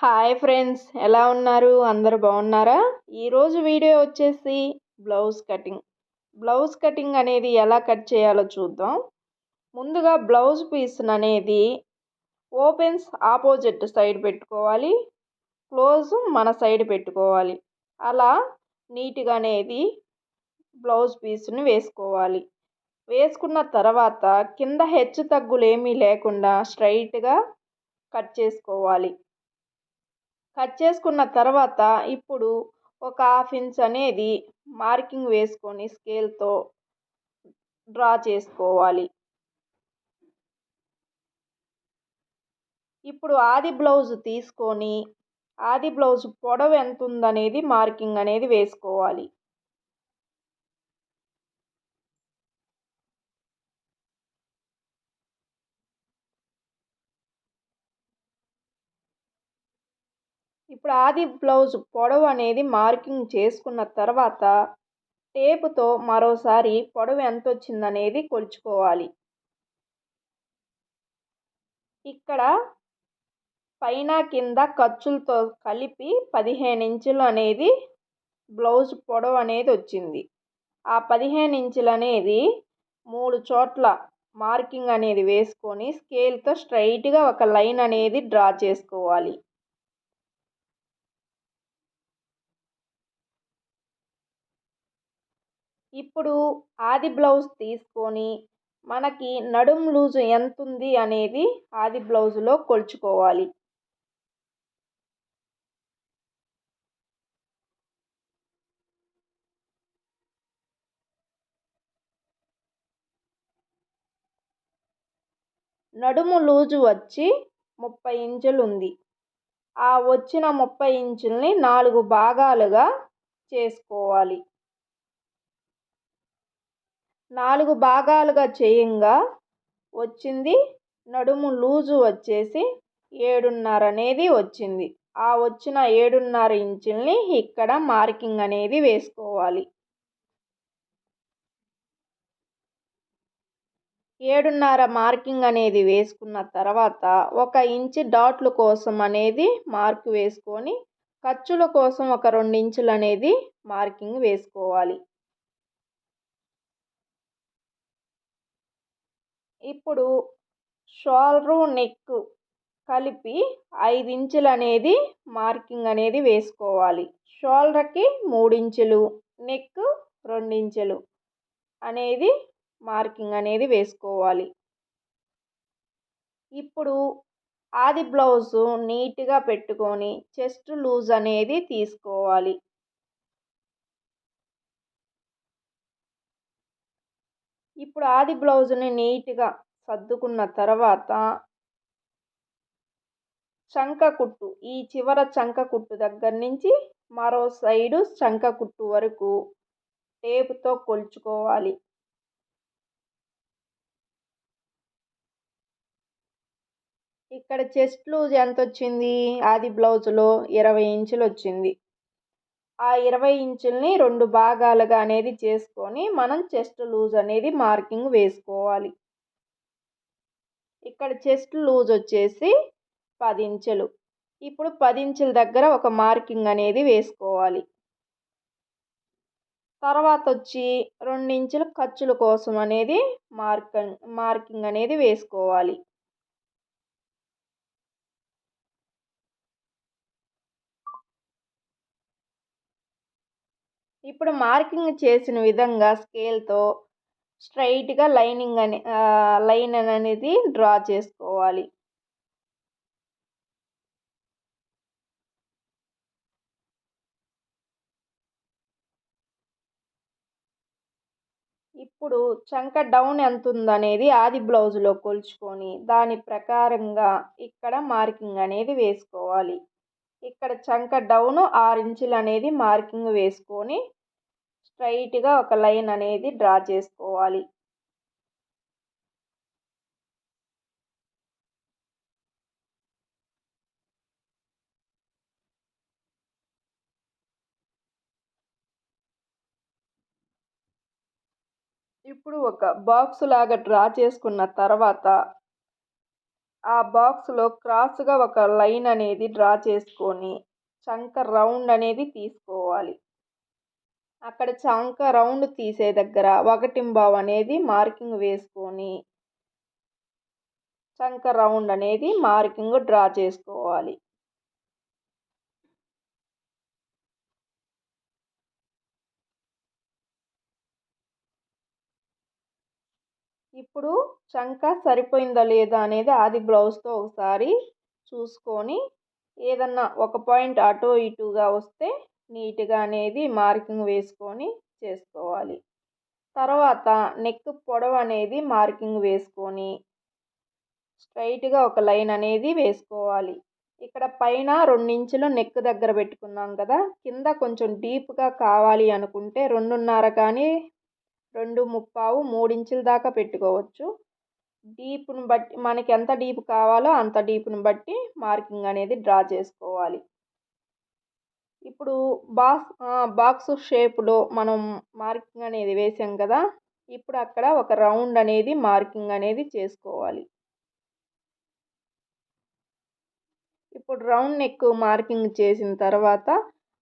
Hi friends ఎలా ఉన్నారు? అందరు బాగున్నారా? ఈరోజు వీడియో వచ్చేసి బ్లౌజ్ కటింగ్. బ్లౌజ్ కటింగ్ అనేది ఎలా కట్ చేయాలో చూద్దాం. ముందుగా బ్లౌజ్ పీస్ అనేది ఓపెన్స్ ఆపోజిట్ సైడ్ పెట్టుకోవాలి. క్లోజ్ మన సైడ్ పెట్టుకోవాలి. అలా నీట్గా అనేది బ్లౌజ్ పీస్ని వేసుకోవాలి. వేసుకున్న తర్వాత కింద హెచ్చు తగ్గులు ఏమీ లేకుండా స్ట్రైట్గా కట్ చేసుకోవాలి. కట్ చేసుకున్న తర్వాత ఇప్పుడు ఒక హాఫ్ ఇంచ్ అనేది మార్కింగ్ వేసుకొని స్కేల్తో డ్రా చేసుకోవాలి. ఇప్పుడు ఆది బ్లౌజ్ తీసుకొని ఆది బ్లౌజ్ పొడవు ఎంత ఉందనేది మార్కింగ్ అనేది వేసుకోవాలి. ఇప్పుడు ఆది బ్లౌజ్ పొడవు అనేది మార్కింగ్ చేసుకున్న తర్వాత టేపుతో మరోసారి పొడవు ఎంత వచ్చిందనేది కొలుచుకోవాలి. ఇక్కడ పైన కింద ఖర్చులతో కలిపి పదిహేను ఇంచులు అనేది బ్లౌజ్ పొడవు అనేది వచ్చింది. ఆ పదిహేను ఇంచులు అనేది మూడు చోట్ల మార్కింగ్ అనేది వేసుకొని స్కేల్తో స్ట్రైట్గా ఒక లైన్ అనేది డ్రా చేసుకోవాలి. ఇప్పుడు ఆది బ్లౌజ్ తీసుకొని మనకి నడుం లూజు ఎంత ఉంది అనేది ఆది బ్లౌజులో కొలుచుకోవాలి. నడుము లూజు వచ్చి ముప్పై ఇంచులు ఉంది. ఆ వచ్చిన ముప్పై ఇంచుల్ని నాలుగు భాగాలుగా చేసుకోవాలి. నాలుగు భాగాలుగా చేయంగా. వచ్చింది. నడుము లూజు వచ్చేసి ఏడున్నర అనేది వచ్చింది. ఆ వచ్చిన ఏడున్నర ఇంచుల్ని ఇక్కడ మార్కింగ్ అనేది వేసుకోవాలి. ఏడున్నర మార్కింగ్ అనేది వేసుకున్న తర్వాత ఒక ఇంచు డాట్ల కోసం అనేది మార్క్ వేసుకొని ఖర్చుల కోసం ఒక రెండు ఇంచులు అనేది మార్కింగ్ వేసుకోవాలి. ఇప్పుడు షోల్డరు నెక్ కలిపి ఐదు ఇంచులు అనేది మార్కింగ్ అనేది వేసుకోవాలి. షోల్డర్కి మూడించులు నెక్ రెండించులు అనేది మార్కింగ్ అనేది వేసుకోవాలి. ఇప్పుడు ఆది బ్లౌజు నీట్గా పెట్టుకొని చెస్ట్ లూజ్ అనేది తీసుకోవాలి. ఇప్పుడు ఆది బ్లౌజ్ని నీట్గా సర్దుకున్న తర్వాత చంక కుట్టు ఈ చివర చంక కుట్టు దగ్గర నుంచి మరో సైడు చంక కుట్టు వరకు టేపుతో కొలుచుకోవాలి. ఇక్కడ చెస్ట్ లూజ్ ఎంత వచ్చింది ఆది బ్లౌజ్లో ఇరవై ఇంచులు వచ్చింది ఆ ఇరవై ఇంచుల్ని రెండు భాగాలుగా అనేది చేసుకొని మనం చెస్ట్ లూజ్ అనేది మార్కింగ్ వేసుకోవాలి. ఇక్కడ చెస్ట్ లూజ్ వచ్చేసి పది ఇంచులు. ఇప్పుడు పది ఇంచుల దగ్గర ఒక మార్కింగ్ అనేది వేసుకోవాలి. తర్వాత వచ్చి రెండు ఇంచుల ఖర్చుల కోసం అనేది మార్కింగ్ మార్కింగ్ అనేది వేసుకోవాలి. ఇప్పుడు మార్కింగ్ చేసిన విధంగా స్కేల్తో స్ట్రైట్గా లైనింగ్ అని లైన్ అనేది డ్రా చేసుకోవాలి. ఇప్పుడు చంక డౌన్ ఎంత ఉందనేది ఆది బ్లౌజ్లో కొలుచుకొని దాని ప్రకారంగా ఇక్కడ మార్కింగ్ అనేది వేసుకోవాలి. ఇక్కడ చంక డౌన్ ఆరు ఇంచులు అనేది మార్కింగ్ వేసుకొని స్ట్రైట్గా ఒక లైన్ అనేది డ్రా చేసుకోవాలి. ఇప్పుడు ఒక బాక్స్ లాగా డ్రా చేసుకున్న తర్వాత ఆ బాక్స్లో క్రాస్గా ఒక లైన్ అనేది డ్రా చేసుకొని చంక రౌండ్ అనేది తీసుకోవాలి. అక్కడ చంక రౌండ్ తీసే దగ్గర ఒకటింబావు అనేది మార్కింగ్ వేసుకొని చంక రౌండ్ అనేది మార్కింగ్ డ్రా చేసుకోవాలి. ఇప్పుడు చంక సరిపోయిందా లేదా అనేది అది బ్లౌజ్తో ఒకసారి చూసుకొని ఏదన్నా ఒక పాయింట్ అటు ఇటుగా వస్తే నీట్గా అనేది మార్కింగ్ వేసుకొని చేసుకోవాలి. తర్వాత నెక్ పొడవు అనేది మార్కింగ్ వేసుకొని స్ట్రైట్గా ఒక లైన్ అనేది వేసుకోవాలి. ఇక్కడ పైన రెండించులు నెక్ దగ్గర పెట్టుకున్నాం కదా కింద కొంచెం డీప్గా కావాలి అనుకుంటే రెండున్నర కానీ రెండు ముప్పావు మూడించుల దాకా పెట్టుకోవచ్చు. డీప్ను బట్టి మనకి ఎంత డీప్ కావాలో అంత డీప్ను బట్టి మార్కింగ్ అనేది డ్రా చేసుకోవాలి. ఇప్పుడు బాక్స్ బాక్స్ షేప్లో మనం మార్కింగ్ అనేది వేసాం కదా ఇప్పుడు అక్కడ ఒక రౌండ్ అనేది మార్కింగ్ అనేది చేసుకోవాలి. ఇప్పుడు రౌండ్ నెక్ మార్కింగ్ చేసిన తర్వాత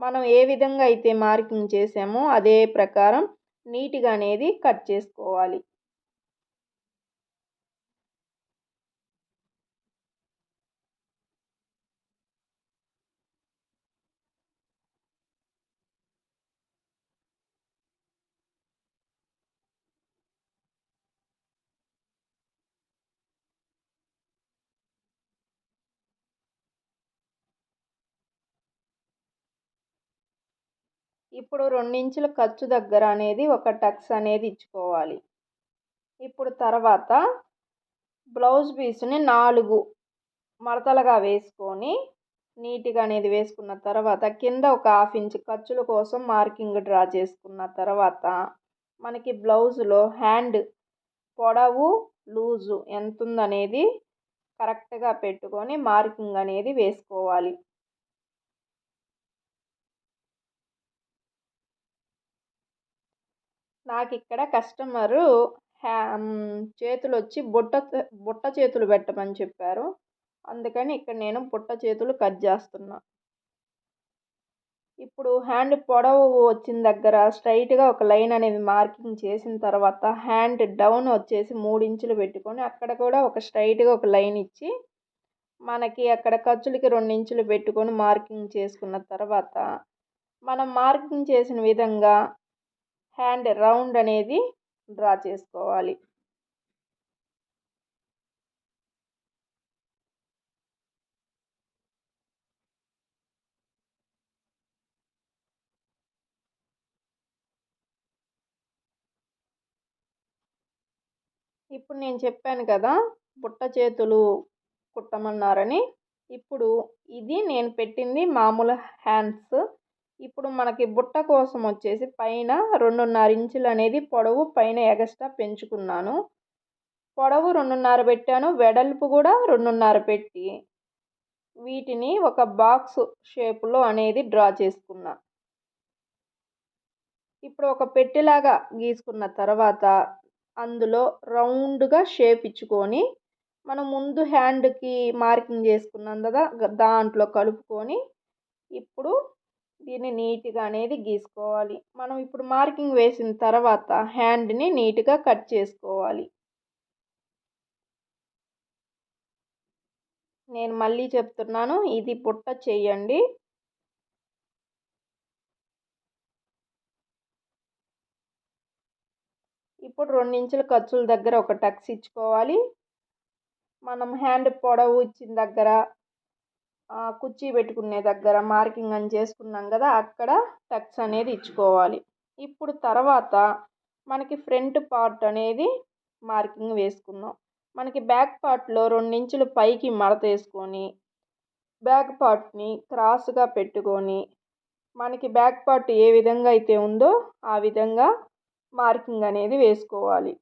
మనం ఏ విధంగా అయితే మార్కింగ్ చేసామో అదే ప్రకారం నీట్గా అనేది కట్ చేసుకోవాలి. ఇప్పుడు రెండించుల ఖర్చు దగ్గర అనేది ఒక టక్స్ అనేది ఇచ్చుకోవాలి. ఇప్పుడు తర్వాత బ్లౌజ్ పీస్ని నాలుగు మడతలుగా వేసుకొని నీట్గా అనేది వేసుకున్న తర్వాత కింద ఒక హాఫ్ ఇంచ్ ఖర్చుల కోసం మార్కింగ్ డ్రా చేసుకున్న తర్వాత మనకి బ్లౌజ్లో హ్యాండ్ పొడవు లూజు ఎంత ఉందనేది కరెక్ట్గా పెట్టుకొని మార్కింగ్ అనేది వేసుకోవాలి. నాకు ఇక్కడ కస్టమరు హ్యా చేతులు వచ్చి బుట్ట బుట్ట చేతులు పెట్టమని చెప్పారు. అందుకని ఇక్కడ నేను బుట్ట చేతులు కట్ చేస్తున్నా. ఇప్పుడు హ్యాండ్ పొడవు వచ్చిన దగ్గర స్ట్రైట్గా ఒక లైన్ అనేది మార్కింగ్ చేసిన తర్వాత హ్యాండ్ డౌన్ వచ్చేసి మూడు ఇంచులు పెట్టుకొని అక్కడ కూడా ఒక స్ట్రైట్గా ఒక లైన్ ఇచ్చి మనకి అక్కడ ఖర్చులకి రెండు ఇంచులు పెట్టుకొని మార్కింగ్ చేసుకున్న తర్వాత మనం మార్కింగ్ చేసిన విధంగా హ్యాండ్ రౌండ్ అనేది డ్రా చేసుకోవాలి. ఇప్పుడు నేను చెప్పాను కదా బుట్ట చేతులు కుట్టమన్నారని. ఇప్పుడు ఇది నేను పెట్టింది మామూలు హ్యాండ్స్ ఇప్పుడు మనకి బుట్ట కోసం వచ్చేసి పైన రెండున్నర ఇంచులు అనేది పొడవు పైన ఎగస్ట్రా పెంచుకున్నాను. పొడవు రెండున్నర పెట్టాను వెడల్పు కూడా రెండున్నర పెట్టి వీటిని ఒక బాక్స్ షేప్లో అనేది డ్రా చేసుకున్నా. ఇప్పుడు ఒక పెట్టెలాగా గీసుకున్న తర్వాత అందులో రౌండ్గా షేప్ ఇచ్చుకొని మనం ముందు హ్యాండ్కి మార్కింగ్ చేసుకున్నాం కదా దాంట్లో కలుపుకొని ఇప్పుడు దీన్ని నీట్గా అనేది గీసుకోవాలి. మనం ఇప్పుడు మార్కింగ్ వేసిన తర్వాత హ్యాండ్ని నీట్గా కట్ చేసుకోవాలి. నేను మళ్ళీ చెప్తున్నాను ఇది పుట్ట చేయండి. ఇప్పుడు రెండించుల ఖర్చుల దగ్గర ఒక టక్స్ ఇచ్చుకోవాలి. మనం హ్యాండ్ పొడవు ఇచ్చిన దగ్గర కుర్చీ పెట్టుకునే దగ్గర మార్కింగ్ అని చేసుకున్నాం కదా అక్కడ టక్స్ అనేది ఇచ్చుకోవాలి. ఇప్పుడు తర్వాత మనకి ఫ్రంట్ పార్ట్ అనేది మార్కింగ్ వేసుకుందాం. మనకి బ్యాక్ పార్ట్లో రెండించులు పైకి మడత వేసుకొని బ్యాక్ పార్ట్ని క్రాస్గా పెట్టుకొని మనకి బ్యాక్ పార్ట్ ఏ విధంగా అయితే ఉందో ఆ విధంగా మార్కింగ్ అనేది వేసుకోవాలి.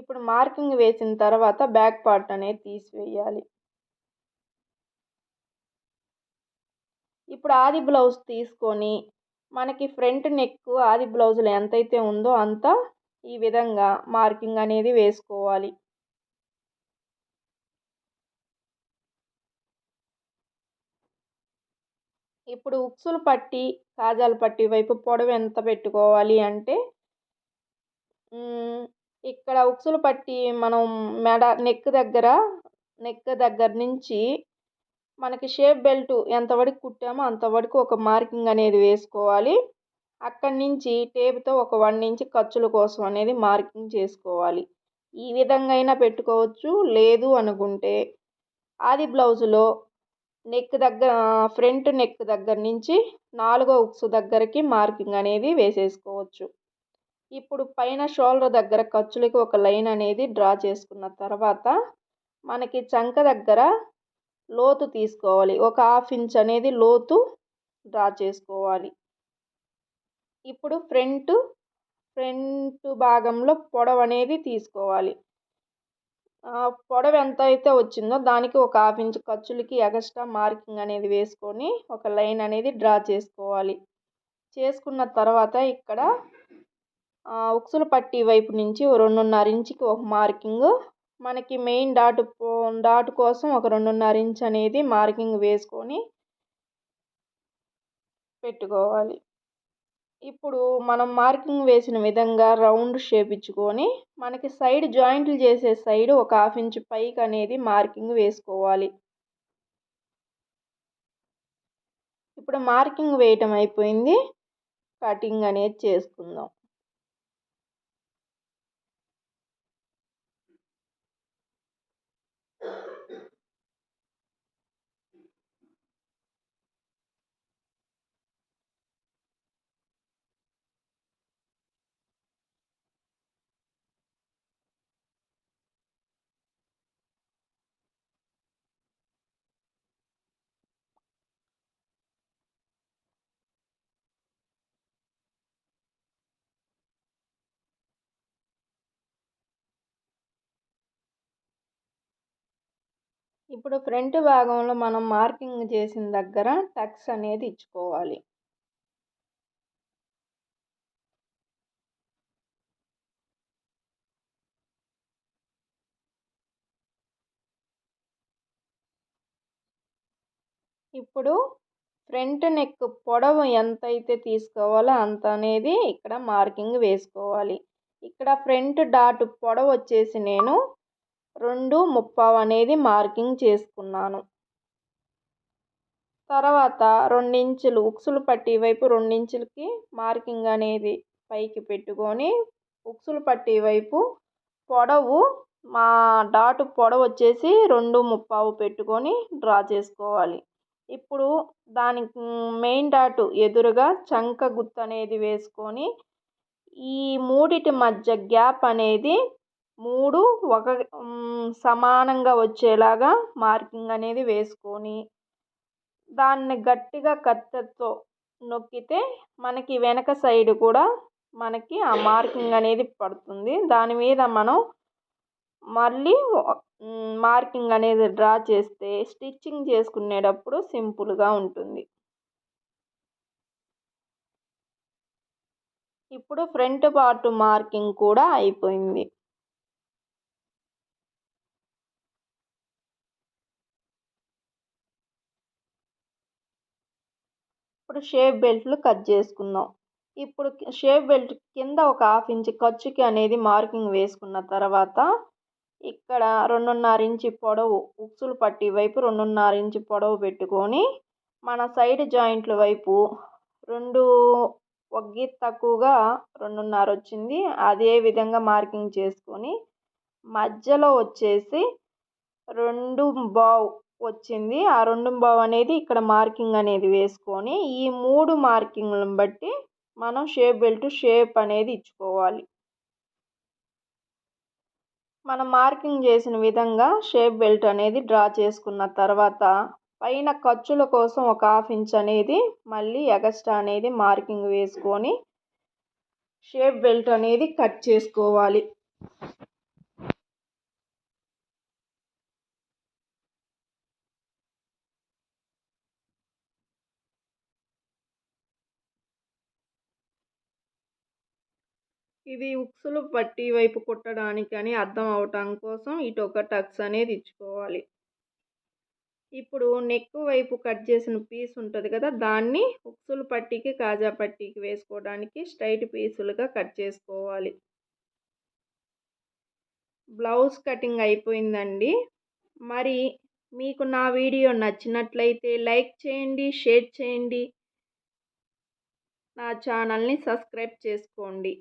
ఇప్పుడు మార్కింగ్ వేసిన తర్వాత బ్యాక్ పార్ట్ అనేది తీసివేయాలి. ఇప్పుడు ఆది బ్లౌజ్ తీసుకొని మనకి ఫ్రంట్ నెక్ ఆది బ్లౌజ్లో ఎంతైతే ఉందో అంత ఈ విధంగా మార్కింగ్ అనేది వేసుకోవాలి. ఇప్పుడు ఉక్సులు పట్టి కాజాలు పట్టి వైపు పొడవు ఎంత పెట్టుకోవాలి అంటే ఇక్కడ ఉక్సులు పట్టి మనం మెడ నెక్ దగ్గర నెక్ దగ్గర నుంచి మనకి షేప్ బెల్ట్ ఎంతవరకు కుట్టామో అంతవరకు ఒక మార్కింగ్ అనేది వేసుకోవాలి. అక్కడి నుంచి టేప్తో ఒక వన్ ఇంచ్ ఖర్చుల కోసం అనేది మార్కింగ్ చేసుకోవాలి. ఈ విధంగా అయినా పెట్టుకోవచ్చు లేదు అనుకుంటే. ఆది బ్లౌజులో నెక్ దగ్గర ఫ్రంట్ నెక్ దగ్గర నుంచి నాలుగో ఉక్సు దగ్గరికి మార్కింగ్ అనేది వేసేసుకోవచ్చు. ఇప్పుడు పైన షోల్డర్ దగ్గర ఖర్చులకి ఒక లైన్ అనేది డ్రా చేసుకున్న తర్వాత మనకి చంక దగ్గర లోతు తీసుకోవాలి. ఒక హాఫ్ ఇంచ్ అనేది లోతు డ్రా చేసుకోవాలి. ఇప్పుడు ఫ్రంట్ ఫ్రంట్ భాగంలో పొడవు అనేది తీసుకోవాలి. పొడవు ఎంత అయితే వచ్చిందో దానికి ఒక హాఫ్ ఇంచ్ ఖర్చులకి ఎక్స్ట్రా మార్కింగ్ అనేది వేసుకొని ఒక లైన్ అనేది డ్రా చేసుకోవాలి. చేసుకున్న తర్వాత ఇక్కడ ఉక్సుల పట్టి వైపు నుంచి రెండున్నర ఇంచుకి ఒక మార్కింగ్. మనకి మెయిన్ డాట్ డాట్ కోసం ఒక రెండున్నర ఇంచ్ అనేది మార్కింగ్ వేసుకొని పెట్టుకోవాలి. ఇప్పుడు మనం మార్కింగ్ వేసిన విధంగా రౌండ్ షేప్ ఇచ్చుకొని మనకి సైడ్ జాయింట్లు చేసే సైడ్ ఒక హాఫ్ ఇంచ్ పైకి అనేది మార్కింగ్ వేసుకోవాలి. ఇప్పుడు మార్కింగ్ వేయటం అయిపోయింది. కటింగ్ అనేది చేసుకుందాం. ఇప్పుడు ఫ్రంట్ భాగంలో మనం మార్కింగ్ చేసిన దగ్గర టక్స్ అనేది ఇచ్చుకోవాలి. ఇప్పుడు ఫ్రంట్ నెక్ పొడవు ఎంత అయితే తీసుకోవాలో అంత అనేది ఇక్కడ మార్కింగ్ వేసుకోవాలి. ఇక్కడ ఫ్రంట్ డాట్ పొడవు వచ్చేసి నేను రెండు ముప్పావు అనేది మార్కింగ్ చేసుకున్నాను. తర్వాత రెండించులు ఉక్సులు పట్టి వైపు రెండించులకి మార్కింగ్ అనేది పైకి పెట్టుకొని ఉక్సులు పట్టి వైపు పొడవు మా డాటు పొడవు వచ్చేసి రెండు ముప్పావు పెట్టుకొని డ్రా చేసుకోవాలి. ఇప్పుడు దానికి మెయిన్ డాటు ఎదురుగా చంక గుత్త అనేది వేసుకొని ఈ మూడిటి మధ్య గ్యాప్ అనేది మూడు ఒక సమానంగా వచ్చేలాగా మార్కింగ్ అనేది వేసుకొని దాన్ని గట్టిగా కత్తెరతో నొక్కితే మనకి వెనక సైడ్ కూడా మనకి ఆ మార్కింగ్ అనేది పడుతుంది. దాని మీద మనం మళ్ళీ మార్కింగ్ అనేది డ్రా చేస్తే స్టిచ్చింగ్ చేసుకునేటప్పుడు సింపుల్గా ఉంటుంది. ఇప్పుడు ఫ్రంట్ పార్ట్ మార్కింగ్ కూడా అయిపోయింది. ఇప్పుడు షేప్ బెల్ట్లు కట్ చేసుకుందాం. ఇప్పుడు షేప్ బెల్ట్ కింద ఒక హాఫ్ ఇంచ్ ఖర్చుకి అనేది మార్కింగ్ వేసుకున్న తర్వాత ఇక్కడ రెండున్నర ఇంచు పొడవు ఉక్సులు పట్టి వైపు రెండున్నర ఇంచు పొడవు పెట్టుకొని మన సైడ్ జాయింట్ల వైపు రెండు ఒగ్గి తక్కువగా రెండున్నర వచ్చింది. అదే విధంగా మార్కింగ్ చేసుకొని మధ్యలో వచ్చేసి రెండు బావు వచ్చింది. ఆ రెండు బావు అనేది ఇక్కడ మార్కింగ్ అనేది వేసుకొని ఈ మూడు మార్కింగ్లను బట్టి మనం షేప్ బెల్ట్ షేప్ అనేది ఇచ్చుకోవాలి. మనం మార్కింగ్ చేసిన విధంగా షేప్ బెల్ట్ అనేది డ్రా చేసుకున్న తర్వాత పైన ఖర్చుల కోసం ఒక హాఫ్ ఇంచ్ అనేది మళ్ళీ ఎగస్ట్రా అనేది మార్కింగ్ వేసుకొని షేప్ బెల్ట్ అనేది కట్ చేసుకోవాలి. ఇది ఉక్సులు పట్టి వైపు కుట్టడానికి అని అర్థం అవటం కోసం ఇటు ఒక టక్స్ అనేది ఇచ్చుకోవాలి. ఇప్పుడు నెక్ వైపు కట్ చేసిన పీస్ ఉంటుంది కదా దాన్ని ఉక్సులు పట్టీకి కాజా పట్టీకి వేసుకోవడానికి స్ట్రైట్ పీసులుగా కట్ చేసుకోవాలి. బ్లౌజ్ కటింగ్ అయిపోయిందండి. మరి మీకు నా వీడియో నచ్చినట్లయితే లైక్ చేయండి షేర్ చేయండి. నా ఛానల్ని సబ్స్క్రైబ్ చేసుకోండి.